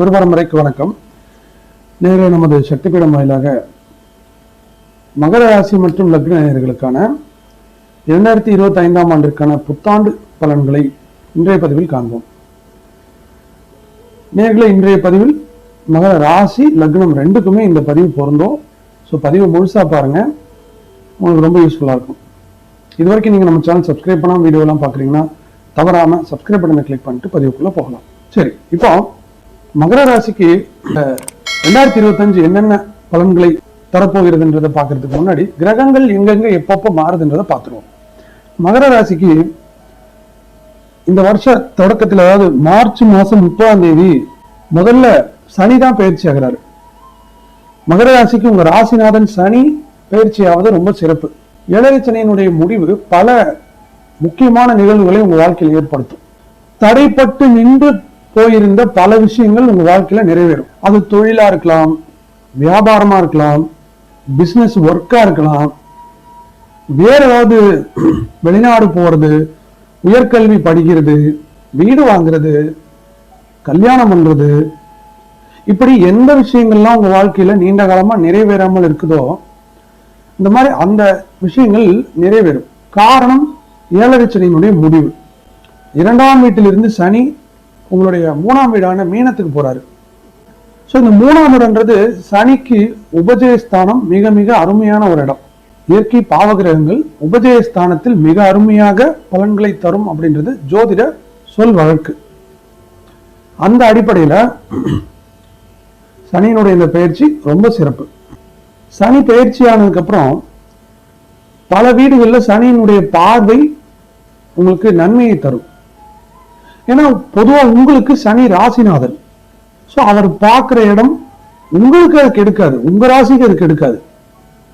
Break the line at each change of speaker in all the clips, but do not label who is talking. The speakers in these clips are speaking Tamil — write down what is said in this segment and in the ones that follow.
குருபரம்பரைக்கு வணக்கம். நேரே நமது சக்திபீடம் வாயிலாக மகர ராசி மற்றும் லக்ன நேயர்களுக்கான இரண்டாயிரத்தி இருபத்தி ஐந்தாம் ஆண்டிற்கான புத்தாண்டு பலன்களை இன்றைய பதிவில் காண்போம். நேர்களை இன்றைய பதிவில் மகர ராசி லக்னம் ரெண்டுக்குமே இந்த பதிவு பொருந்தும். ஸோ பதிவை முழுசா பாருங்க. உங்களுக்கு ரொம்ப யூஸ்ஃபுல்லாக இருக்கும். இது வரைக்கும் நீங்கள் நம்ம சேனல் சப்ஸ்கிரைப் பண்ணாமல் வீடியோலாம் பார்க்குறீங்கன்னா தவறாமல் சப்ஸ்கிரைப் பட்டனை கிளிக் பண்ணிட்டு பதிவுக்குள்ளே போகலாம். சரி இப்போ மகர ராசிக்கு ரெண்டாயிரத்தி இருபத்தஞ்சு என்னென்ன பலன்களை தரப்போகிறதுன்றதை பார்க்கறதுக்கு முன்னாடி கிரகங்கள் எங்கெங்க எப்பப்போ மாறுதுன்றதை பார்த்துருவோம். மகர ராசிக்கு இந்த வருஷ தொடக்கத்தில் அதாவது மார்ச் மாதம் முப்பதாம் தேதி முதல்ல சனி தான் பயிற்சி ஆகிறாரு. மகர ராசிக்கு உங்க ராசிநாதன் சனி பயிற்சியாவது ரொம்ப சிறப்பு. ஏழரை சனியினுடைய முடிவு பல முக்கியமான நிகழ்வுகளை உங்க வாழ்க்கையில் ஏற்படுத்தும். தடைப்பட்டு நின்று போயிருந்த பல விஷயங்கள் உங்க வாழ்க்கையில நிறைவேறும். அது தொழிலா இருக்கலாம் வியாபாரமா இருக்கலாம் பிசினஸ் ஒர்க்கா இருக்கலாம் வேற ஏதாவது வெளிநாடு போறது உயர்கல்வி படிக்கிறது வீடு வாங்குறது கல்யாணம் பண்றது இப்படி எந்த விஷயங்கள்லாம் உங்க வாழ்க்கையில நீண்ட காலமா நிறைவேறாமல் இருக்குதோ இந்த மாதிரி அந்த விஷயங்கள் நிறைவேறும். காரணம் ஏழரை சனியினுடைய முடிவு. இரண்டாம் வீட்டிலிருந்து சனி உங்களுடைய மூணாம் வீடான மீனத்துக்கு போறாரு. ஸோ இந்த மூணாம் இடம்ன்றது சனிக்கு உபஜயஸ்தானம் மிக மிக அருமையான ஒரு இடம். இயற்கை பாவகிரகங்கள் உபஜயஸ்தானத்தில் மிக அருமையாக பலன்களை தரும் அப்படின்றது ஜோதிட சொல் வழக்கு. அந்த அடிப்படையில சனியினுடைய இந்த பயிற்சி ரொம்ப சிறப்பு. சனி பயிற்சி ஆனதுக்கு அப்புறம் பல வீடுகளில் சனியினுடைய பார்வை உங்களுக்கு நன்மையை தரும். ஏன்னா பொதுவா உங்களுக்கு சனி ராசிநாதன். ஸோ அவர் பார்க்குற இடம் உங்களுக்கு அது கெடுக்காது. உங்க ராசிக்கு அது கெடுக்காது.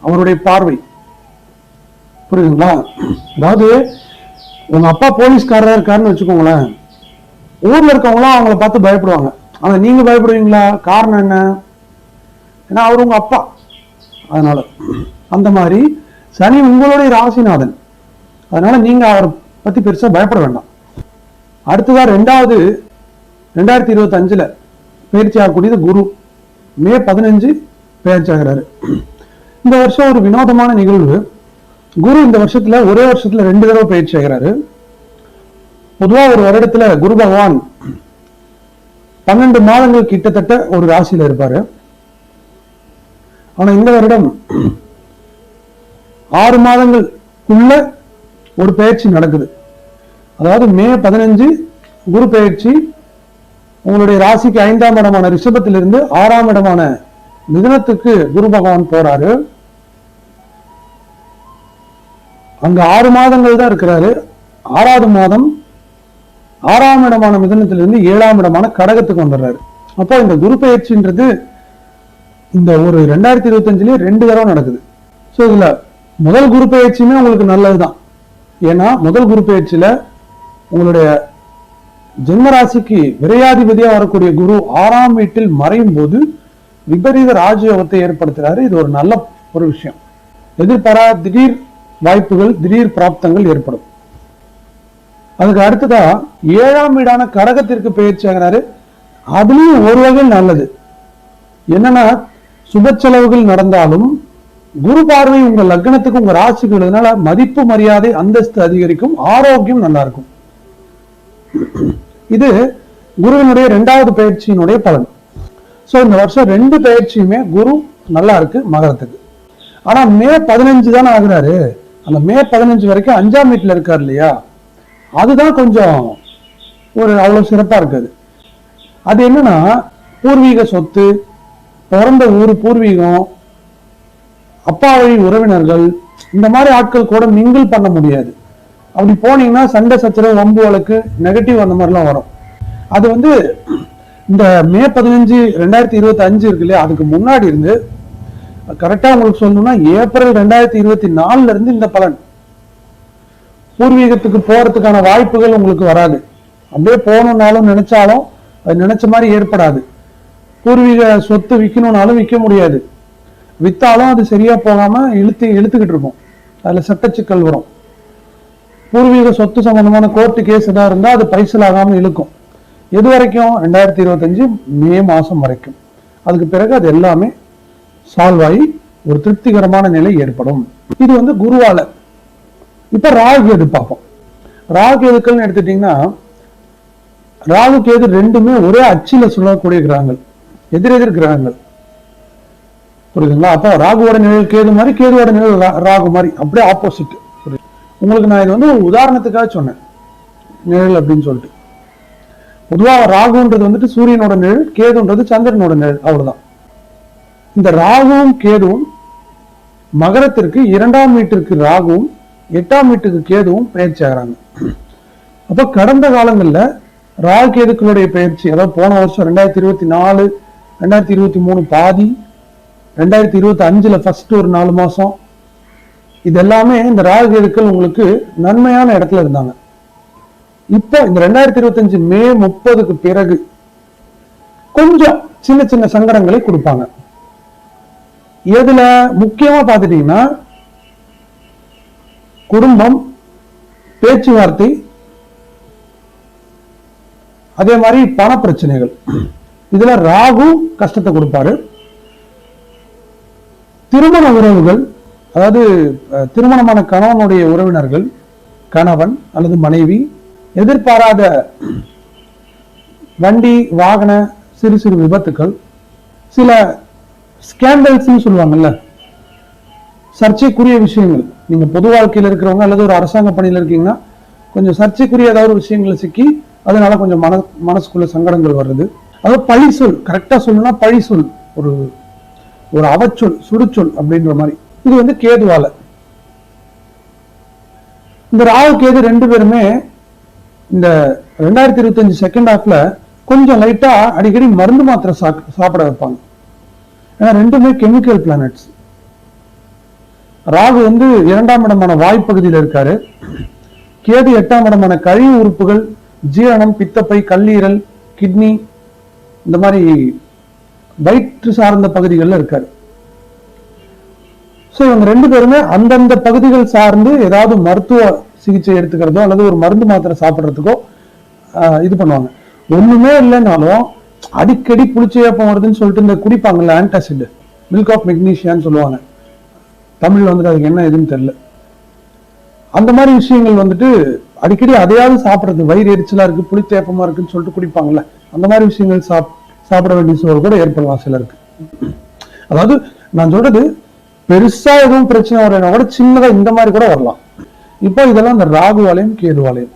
அவருடைய பார்வை. புரியுதுங்களா? அதாவது உங்க அப்பா போலீஸ்காரராக இருக்காருன்னு வச்சுக்கோங்களேன். ஊர்ல இருக்கவங்களாம் அவங்கள பார்த்து பயப்படுவாங்க. ஆனா நீங்க பயப்படுவீங்களா? காரணம் என்ன? ஏன்னா அவர் உங்க அப்பா. அதனால அந்த மாதிரி சனி உங்களுடைய ராசிநாதன். அதனால நீங்க அவரை பத்தி பெருசா பயப்பட வேண்டாம். அடுத்ததாக ரெண்டாவது ரெண்டாயிரத்தி இருபத்தி அஞ்சுல பயிற்சி ஆகக்கூடியது குரு. மே பதினஞ்சு பயிற்சி ஆகிறாரு. இந்த வருஷம் ஒரு வினோதமான நிகழ்வு. குரு இந்த வருஷத்துல ஒரே வருஷத்துல ரெண்டு தடவை பயிற்சி ஆகிறாரு. பொதுவா ஒரு வருடத்துல குரு பகவான் பன்னெண்டு மாதங்கள் கிட்டத்தட்ட ஒரு ராசியில இருப்பாரு. ஆனா இந்த வருடம் ஆறு மாதங்களுக்குள்ள ஒரு பயிற்சி நடக்குது. அதாவது மே பதினஞ்சு குரு பயிற்சி உங்களுடைய ராசிக்கு ஐந்தாம் இடமான ரிஷபத்திலிருந்து ஆறாம் இடமான மிதனத்துக்கு குரு பகவான் போறாரு. அங்க ஆறு மாதங்கள் தான் இருக்கிறாரு. ஆறாவது மாதம் ஆறாம் இடமான மிதனத்திலிருந்து ஏழாம் இடமான கடகத்துக்கு வந்துடுறாரு. அப்போ இந்த குரு பயிற்சின்றது இந்த ஒரு ரெண்டாயிரத்தி இருபத்தஞ்சுலயே ரெண்டு தடவை நடக்குது. ஸோ இதுல முதல் குரு பயிற்சியுமே உங்களுக்கு நல்லதுதான். ஏன்னா முதல் குரு பயிற்சியில உங்களுடைய ஜென்மராசிக்கு விரையாதிபதியா வரக்கூடிய குரு ஆறாம் வீட்டில் மறையும் போது விபரீத ராஜயோகத்தை ஏற்படுத்துறாரு. இது ஒரு நல்ல ஒரு விஷயம். எதிர்பாரா திடீர் வாய்ப்புகள் திடீர் பிராப்தங்கள் ஏற்படும். அதுக்கு அடுத்ததா ஏழாம் வீடான கடகத்திற்கு பயிற்சி ஆகிறாரு அதுலயும் ஒரு வகையில் நல்லது. என்னன்னா சுப செலவுகள் நடந்தாலும் குரு பார்வை உங்க லக்னத்துக்கு உங்க ராசிக்கு மதிப்பு மரியாதை அந்தஸ்து அதிகரிக்கும் ஆரோக்கியம் நல்லா இருக்கும். இது குருவினுடைய ரெண்டாவது பயிற்சியினுடைய பலன். சோ இந்த வருஷம் ரெண்டு பயிற்சியுமே குரு நல்லா இருக்கு மகரத்துக்கு. ஆனா மே பதினஞ்சு தானே ஆகுறாரு. அந்த மே பதினஞ்சு வரைக்கும் அஞ்சாம் வீட்டுல இருக்கார் இல்லையா? அதுதான் கொஞ்சம் ஒரு அவ்வளவு சிறப்பா இருக்காது. அது என்னன்னா பூர்வீக சொத்து பிறந்த ஊர் பூர்வீகம் அப்பா வழி உறவினர்கள் இந்த மாதிரி ஆட்கள் கூட மிங்கிள் பண்ண முடியாது. அப்படி போனீங்கன்னா சண்டை சச்சரவு வம்பு வழக்கு நெகட்டிவ் அந்த மாதிரிலாம் வரும். அது வந்து இந்த மே பதினஞ்சு ரெண்டாயிரத்தி இருபத்தி அஞ்சு இருக்கு இல்லையா? அதுக்கு முன்னாடி இருந்து கரெக்டா உங்களுக்கு சொல்லணும்னா ஏப்ரல் ரெண்டாயிரத்தி இருபத்தி நாலுல இருந்து இந்த பலன். பூர்வீகத்துக்கு போறதுக்கான வாய்ப்புகள் உங்களுக்கு வராது. அப்படியே போகணும்னாலும் நினைச்சாலும் அது நினைச்ச மாதிரி ஏற்படாது. பூர்வீக சொத்து விற்கணும்னாலும் விற்க முடியாது. வித்தாலும் அது சரியா போகாம இழுத்து இழுத்துக்கிட்டு இருக்கும். அதுல சட்டச்சிக்கல் வரும். பூர்வீக சொத்து சம்பந்தமான கோர்ட்டு கேஸ் எதாவது இருந்தா அது பைசல் ஆகாம இழுக்கும். எது வரைக்கும்? ரெண்டாயிரத்தி இருபத்தஞ்சு மே மாசம் வரைக்கும். அதுக்கு பிறகு அது எல்லாமே சால்வ் ஆகி ஒரு திருப்திகரமான நிலை ஏற்படும். இது வந்து குருவால. இப்ப ராகு எது பார்ப்போம். ராகு எதுக்கள்னு எடுத்துட்டிங்கன்னா ராகு கேது ரெண்டுமே ஒரே அச்சில் சொல்லக்கூடிய கிரகங்கள். எதிரெதிர் கிரகங்கள். புரியுதுங்களா? அப்போ ராகுவோட நிழல் கேது மாதிரி கேதுவோட நிழல் ராகு மாதிரி. அப்படியே ஆப்போசிட் உங்களுக்கு நான் இது வந்து ஒரு உதாரணத்துக்காக சொன்னேன். நிழல் அப்படின்னு சொல்லிட்டு. பொதுவாக ராகுன்றது வந்துட்டு சூரியனோட நிழல் கேதுன்றது சந்திரனோட நிழல் அவ்வளவுதான். இந்த ராகுவும் கேதுவும் மகரத்திற்கு இரண்டாம் வீட்டிற்கு ராகுவும் எட்டாம் வீட்டுக்கு கேதுவும் பயிற்சி ஆகிறாங்க. அப்போ கடந்த காலங்கள்ல ராகு கேதுக்களுடைய பயிற்சி அதாவது போன வருஷம் ரெண்டாயிரத்தி இருபத்தி நாலு ரெண்டாயிரத்தி இருபத்தி மூணு பாதி ரெண்டாயிரத்தி இருபத்தி அஞ்சுல ஃபர்ஸ்ட் ஒரு நாலு மாசம் இது எல்லாமே இந்த ராகுகேதுக்கள் உங்களுக்கு நன்மையான இடத்துல இருந்தாங்க. இப்போ இந்த ரெண்டாயிரத்தி இருபத்தஞ்சு மே முப்பதுக்கு பிறகு கொஞ்சம் சின்ன சின்ன சங்கடங்களை கொடுப்பாங்க. எதுல முக்கியமா பார்த்துட்டீங்கன்னா குடும்பம் பேச்சுவார்த்தை அதே மாதிரி பண பிரச்சனைகள் இதுல ராகு கஷ்டத்தை கொடுப்பாரு. திருமண உறவுகள் அதாவது திருமணமான கணவனுடைய உறவினர்கள் கணவன் அல்லது மனைவி எதிர்பாராத வண்டி வாகன சிறு சிறு விபத்துக்கள் சில ஸ்கேண்டல்ஸ்னு சொல்லுவாங்கல்ல சர்ச்சைக்குரிய விஷயங்கள். நீங்கள் பொது வாழ்க்கையில் இருக்கிறவங்க அல்லது ஒரு அரசாங்க பணியில் இருக்கீங்கன்னா கொஞ்சம் சர்ச்சைக்குரிய ஏதாவது ஒரு விஷயங்களை சிக்கி அதனால கொஞ்சம் மன மனசுக்குள்ள சங்கடங்கள் வருது அதாவது பழி சொல் கரெக்டா சொல்லணும்னா பழி சொல் ஒரு ஒரு அவச்சொல் சுடுச்சொல் அப்படின்ற மாதிரி. இது வந்து கேதுவால. இந்த ராகு கேது ரெண்டு பேருமே இந்த ரெண்டாயிரத்தி இருபத்தஞ்சு செகண்ட் ஹாஃப்ல கொஞ்சம் லைட்டா அடிக்கடி மருந்து மாத்திரை சாப்பிட வைப்பாங்க. ஏன்னா ரெண்டுமே கெமிக்கல் பிளானட்ஸ் ராகு வந்து இரண்டாம் இடமான வாய்ப்பகுதியில் இருக்காரு. கேது எட்டாம் இடமான கழிவு உறுப்புகள் ஜீரணம் பித்தப்பை கல்லீரல் கிட்னி இந்த மாதிரி வயிற்று சார்ந்த பகுதிகளில் இருக்காரு. ஸோ இவங்க ரெண்டு பேருமே அந்தந்த பகுதிகள் சார்ந்து ஏதாவது மருத்துவ சிகிச்சை எடுத்துக்கிறதோ அல்லது ஒரு மருந்து மாத்திரை சாப்பிட்றதுக்கோ இது பண்ணுவாங்க. ஒண்ணுமே இல்லைனாலும் அடிக்கடி புளிச்ச ஏப்பம் வருதுன்னு சொல்லிட்டு இந்த குடிப்பாங்கல்ல ஆன்டாசிட் மில்க் ஆஃப் மெக்னீஷியான்னு சொல்லுவாங்க. தமிழ்ல வந்துட்டு அதுக்கு என்ன எதுன்னு தெரியல. அந்த மாதிரி விஷயங்கள் வந்துட்டு அடிக்கடி அதையாவது சாப்பிடுறது. வயிறு எரிச்சலா இருக்கு புளித்தேப்பமாக இருக்குன்னு சொல்லிட்டு குடிப்பாங்கல்ல. அந்த மாதிரி விஷயங்கள் சாப் சாப்பிட வேண்டிய சூழல் கூட ஏற்படலாம் சிலருக்கு. அதாவது நான் சொல்றது பெருசா எதுவும் பிரச்சனை வரலைன்னா கூட சின்னதா இந்த மாதிரி கூட வரலாம். இப்போ இதெல்லாம் இந்த ராகுவாலையும் கேதுவாலயம்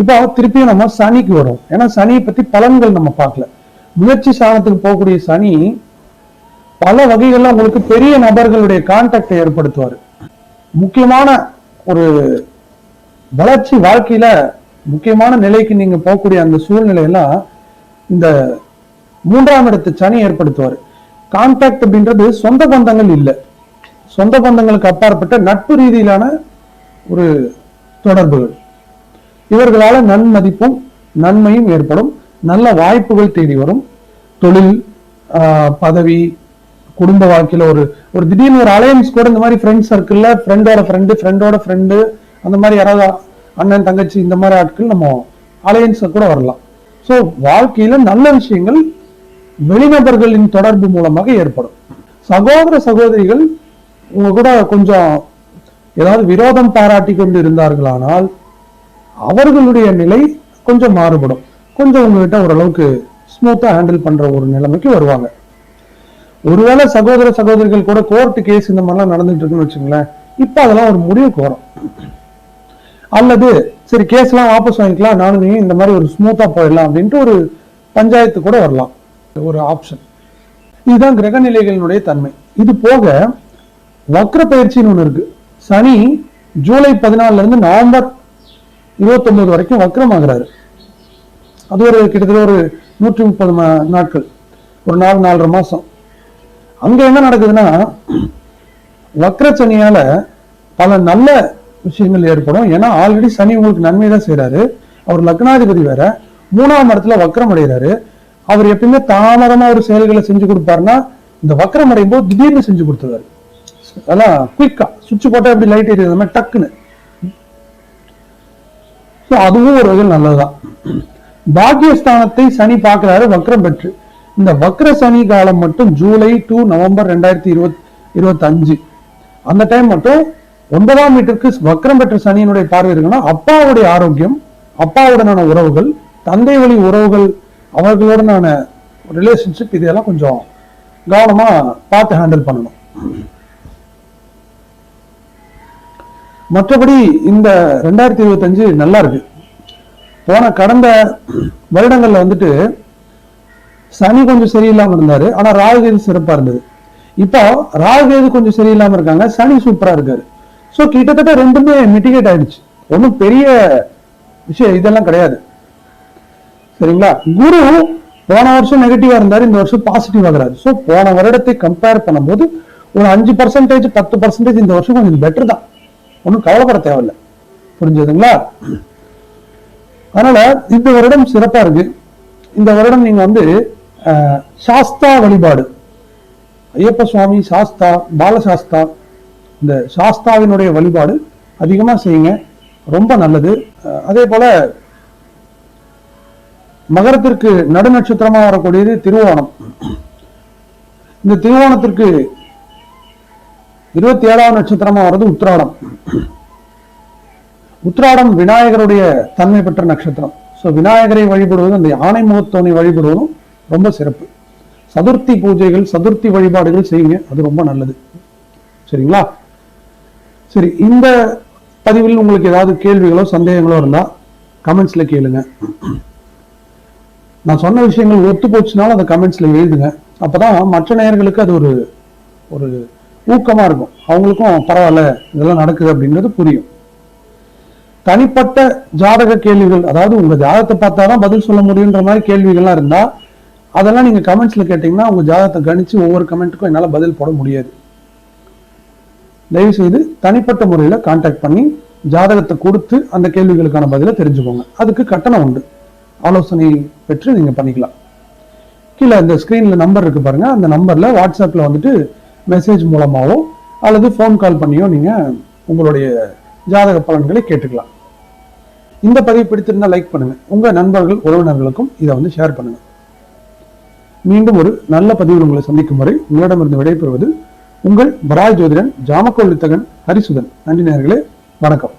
இப்போ திருப்பியும் நம்ம சனிக்கு வரும். ஏன்னா சனியை பத்தி பலன்கள் நம்ம பார்க்கல. முயற்சி சாணத்துக்கு போகக்கூடிய சனி பல வகைகள்ல உங்களுக்கு பெரிய நபர்களுடைய கான்டாக்டை ஏற்படுத்துவார். முக்கியமான ஒரு வளர்ச்சி வாழ்க்கையில முக்கியமான நிலைக்கு நீங்க போகக்கூடிய அந்த சூழ்நிலையெல்லாம் இந்த மூன்றாம் இடத்து சனி ஏற்படுத்துவார். கான்டாக்ட் அப்படின்றது சொந்த பந்தங்கள் இல்லை. சொந்த பந்தங்களுக்கு அப்பாற்பட்ட நட்பு ரீதியிலான ஒரு தொடர்புகள். இவர்களால நன்மதிப்பும் நன்மையும் ஏற்படும். நல்ல வாய்ப்புகள் தேடி வரும். தொழில் ஆஹ், பதவி குடும்ப வாழ்க்கையில ஒரு ஒரு திடீர்னு ஒரு அலையன்ஸ் கூட இந்த மாதிரி ஃப்ரெண்ட் சர்க்கிளில் ஃப்ரெண்டோட ஃப்ரெண்டு ஃப்ரெண்டோட ஃப்ரெண்டு அந்த மாதிரி யாராவது அண்ணன் தங்கச்சி இந்த மாதிரி ஆட்கள் நம்ம அலையன்ஸை கூட வரலாம். ஸோ வாழ்க்கையில நல்ல விஷயங்கள் வெளிநபர்களின் தொடர்பு மூலமாக ஏற்படும். சகோதர சகோதரிகள் உங்க கூட கொஞ்சம் ஏதாவது விரோதம் பாராட்டி கொண்டு இருந்தார்களானால் அவர்களுடைய நிலை கொஞ்சம் மாறுபடும். கொஞ்சம் உங்ககிட்ட ஓரளவுக்கு ஸ்மூத்தா ஹேண்டில் பண்ற ஒரு நிலைமைக்கு வருவாங்க. ஒருவேளை சகோதர சகோதரிகள் கூட கோர்ட் கேஸ் இந்த மாதிரிலாம் நடந்துட்டு இருக்குன்னு வச்சுங்களேன் இப்ப அதெல்லாம் ஒரு முடிவுக்கு வரும் அல்லது சரி கேஸ்லாம் வாபஸ் வாங்கிக்கலாம் நானும் நீ இந்த மாதிரி ஒரு ஸ்மூத்தா போயிடலாம் அப்படின்ட்டு ஒரு பஞ்சாயத்து கூட வரலாம். ஒரு ஆப்ஷன் இதுதான் கிரக நிலைகளினுடைய தன்மை. இது போக வக்ர பயிற்சின்னு ஒண்ணு இருக்கு. சனி ஜூலை பதினாலுல இருந்து நவம்பர் இருபத்தொன்பது வரைக்கும் வக்ரமாகிறாரு. அது ஒரு கிட்டத்தட்ட ஒரு நூற்றி முப்பது நாட்கள். ஒரு நாலு நாலரை மாசம். அங்க என்ன நடக்குதுன்னா வக்ர சனியால பல நல்ல விஷயங்கள் ஏற்படும். ஏன்னா ஆல்ரெடி சனி உங்களுக்கு நன்மை தான் செய்றாரு. அவர் லக்னாதிபதி வேற. மூணாம் இடத்துல வக்ரம் அடைகிறாரு. அவர் எப்பயுமே தாமதமா ஒரு செயல்களை செஞ்சு கொடுப்பாருன்னா இந்த வக்கரம் அடையும் போது திடீர்னு செஞ்சு கொடுத்துருவாரு. அதெல்லாம் குயிக்கா சுவிட்ச் போட்டா எப்படி லைட் எரியுது மாதிரி டக்குன்னு. அதுவும் ஒரு வகையில் நல்லதுதான். பாக்கியஸ்தானத்தை சனி பார்க்கிறாரு வக்ரம் பெற்று. இந்த வக்ர சனி காலம் மட்டும் ஜூலை டு நவம்பர் ரெண்டாயிரத்தி இருபத்தி இருபத்தி அஞ்சு அந்த டைம் மட்டும் ஒன்பதாம் வீட்டிற்கு வக்ரம் பெற்ற சனியினுடைய பார்வை இருக்குன்னா அப்பாவுடைய ஆரோக்கியம் அப்பாவுடனான உறவுகள் தந்தை வழி உறவுகள் அவர்களுடனான ரிலேஷன்ஷிப் இதெல்லாம் கொஞ்சம் கவனமா பார்த்து ஹேண்டில் பண்ணணும். மற்றபடி இந்த ரெண்டாயிரத்தி இருபத்தஞ்சு நல்லா இருக்கு. போன கடந்த வருடங்கள்ல வந்துட்டு சனி கொஞ்சம் சரியில்லாம இருந்தாரு. ஆனா ராகுகேது சிறப்பா இருந்தது. இப்போ ராகுகேது கொஞ்சம் சரியில்லாம இருக்காங்க. சனி சூப்பரா இருக்காரு. சோ கிட்டத்தட்ட ரெண்டுமே மிட்டிகேட் ஆயிடுச்சு. ஒன்றும் பெரிய விஷயம் இதெல்லாம் கிடையாது. சரிங்களா? குரு போன வருஷம் நெகட்டிவா இருந்தாரு இந்த வருஷம் பாசிட்டிவ் ஆகுறாரு. சோ போன வருடத்தை கம்பேர் பண்ணும்போது ஒரு அஞ்சு பர்சன்டேஜ் பத்து பர்சன்டேஜ் இந்த வருஷம் கொஞ்சம் பெட்டர் தான். ஒன்றும் கவலைப்பட தேவையில்லை. புரிஞ்சதுங்களா? அதனால இந்த வருடம் சிறப்பா இருக்கு. இந்த வருடம் நீங்க வந்து அஹ், சாஸ்தா வழிபாடு. ஐயப்ப சுவாமி சாஸ்தா பாலசாஸ்தா இந்த சாஸ்தாவினுடைய வழிபாடு அதிகமா செய்யுங்க. ரொம்ப நல்லது. அதே போல மகரத்திற்கு நடுநட்சத்திரமாக வரக்கூடியது திருவோணம். இந்த திருவோணத்திற்கு இருபத்தி ஏழாவது நட்சத்திரமா வர்றது உத்திராடம். உத்ராடம் விநாயகருடைய தன்மை பெற்ற நட்சத்திரம். ஸோ விநாயகரை வழிபடுவது அந்த யானை முகத்தோனை வழிபடுவதும் ரொம்ப சிறப்பு. சதுர்த்தி பூஜைகள் சதுர்த்தி வழிபாடுகள் செய்யுங்க அது ரொம்ப நல்லது. சரிங்களா? சரி இந்த பதிவில் உங்களுக்கு ஏதாவது கேள்விகளோ சந்தேகங்களோ இருந்தா கமெண்ட்ஸில் கேளுங்க. நான் சொன்ன விஷயங்கள் ஒத்து போச்சுனாலும் அந்த கமெண்ட்ஸ்ல எழுதுங்க. அப்பதான் மற்ற நேயர்களுக்கு அது ஒரு ஒரு ஊக்கமா இருக்கும். அவங்களுக்கும் பரவாயில்ல இதெல்லாம் நடக்குது அப்படின்றது புரியும். தனிப்பட்ட ஜாதக கேள்விகள் அதாவது உங்க ஜாதகத்தை பார்த்தாதான் பதில் சொல்ல முடியுன்ற மாதிரி கேள்விகள்லாம் இருந்தா அதெல்லாம் நீங்க கமெண்ட்ஸ்ல கேட்டிங்கன்னா உங்க ஜாதகத்தை கணிச்சு ஒவ்வொரு கமெண்ட்டுக்கும் என்னால பதில் போட முடியாது. தயவு செய்து தனிப்பட்ட முறையில கான்டாக்ட் பண்ணி ஜாதகத்தை கொடுத்து அந்த கேள்விகளுக்கான பதிலை தெரிஞ்சுக்கோங்க. அதுக்கு கட்டணம் உண்டு. ஆலோசனை பெற்று நீங்க பண்ணிக்கலாம். கீழே இந்த ஸ்கிரீன்ல நம்பர் இருக்கு பாருங்க. அந்த நம்பர்ல வாட்ஸ்அப்ல வந்துட்டு மெசேஜ் மூலமாவோ அல்லது ஃபோன் கால் பண்ணியோ நீங்க உங்களுடைய ஜாதக பலன்களை கேட்டுக்கலாம். இந்த பதிவு பிடித்திருந்தா லைக் பண்ணுங்க. உங்க நண்பர்கள் உறவினர்களுக்கும் இதை வந்து ஷேர் பண்ணுங்க. மீண்டும் ஒரு நல்ல பதிவில் உங்களை சந்திக்கும் வரை உங்களிடமிருந்து விடைபெறுவது உங்கள் பராய் ஜோதிடன் ஜாமக்கோள் வித்தகன் ஹரிசுதன். நன்றி நேர்களே வணக்கம்.